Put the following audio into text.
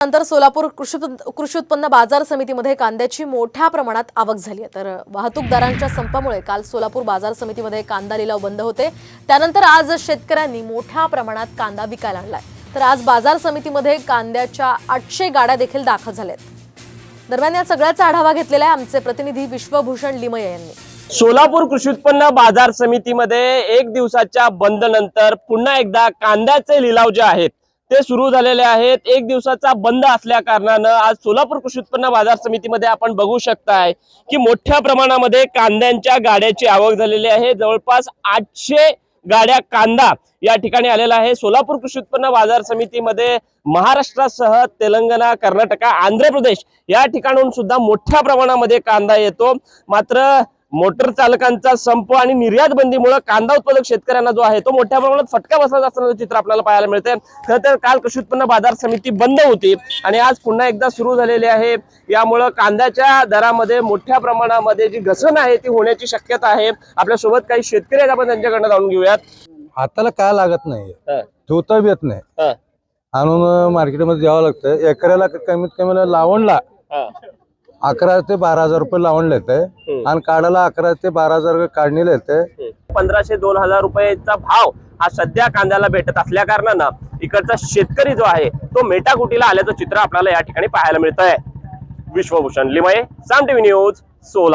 नंतर सोलापूर कृषी कृषी उत्पन्न बाजार समितीमध्ये कांद्याची मोठ्या प्रमाणात आवक झाली आहे. तर वाहतूकदारांच्या संपामुळे काल सोलापूर बाजार समितीमध्ये कांदा लिलाव बंद होते. त्यानंतर आज शेतकऱ्यांनी मोठ्या प्रमाणात कांदा विकायला आणलाय. तर आज बाजार समितीमध्ये कांद्याच्या आठशे गाड्या देखील दाखल झाल्यात दरम्यान या सगळ्याचा आढावा घेतलेला आहे आमचे प्रतिनिधी विश्वभूषण लिमये यांनी. सोलापूर कृषी उत्पन्न बाजार समितीमध्ये एक दिवसाच्या बंद नंतर पुन्हा एकदा कांद्याचे लिलाव जे आहेत ते सुरू झालेले आहेत. एक दिवसाचा बंद असल्या कारणानं आज सोलापूर कृषी उत्पन्न बाजार समितीमध्ये आपण बघू शकताय की मोठ्या प्रमाणामध्ये कांद्यांच्या गाड्याची आवक झालेली आहे. जवळपास आठशे गाड्या कांदा या ठिकाणी आलेला आहे. सोलापूर कृषी उत्पन्न बाजार समितीमध्ये महाराष्ट्रासह तेलंगणा कर्नाटका आंध्र प्रदेश या ठिकाणून सुद्धा मोठ्या प्रमाणामध्ये कांदा येतो. मात्र मोटर चालकांचा संप आणि निर्यात बंदीमुळे कांदा उत्पादक शेतकऱ्यांना जो आहे तो मोठ्या प्रमाणात फटका बसत असल्याचं चित्र आपल्याला पाहायला मिळते खरं तर काल कृषी उत्पन्न बाजार समिती बंद होती आणि आज पुन्हा एकदा सुरू झालेली आहे. यामुळं कांद्याच्या दरामध्ये मोठ्या प्रमाणामध्ये जी घसरण आहे ती होण्याची शक्यता आहे. आपल्यासोबत काही शेतकरी आहेत आपण त्यांच्याकडनं जाणून घेऊयात. हाताला काय लागत नाही. ठेवता येत नाही. आणून मार्केटमध्ये द्यावं लागतं. एकऱ्याला कमीत कमी लावणला अकरा ते बारा हजार रुपये येते हम्म. आणि काढायला अकरा ते बारा हजार काढणीला येते पंधराशे दोन हजार रुपयाचा भाव हा सध्या कांद्याला भेटत असल्या कारणानं इकडचा शेतकरी जो आहे तो मेटाकुटीला आल्याचं चित्र आपल्याला या ठिकाणी पाहायला मिळत आहे विश्वभूषण लिमये साम टीव्ही न्यूज सोला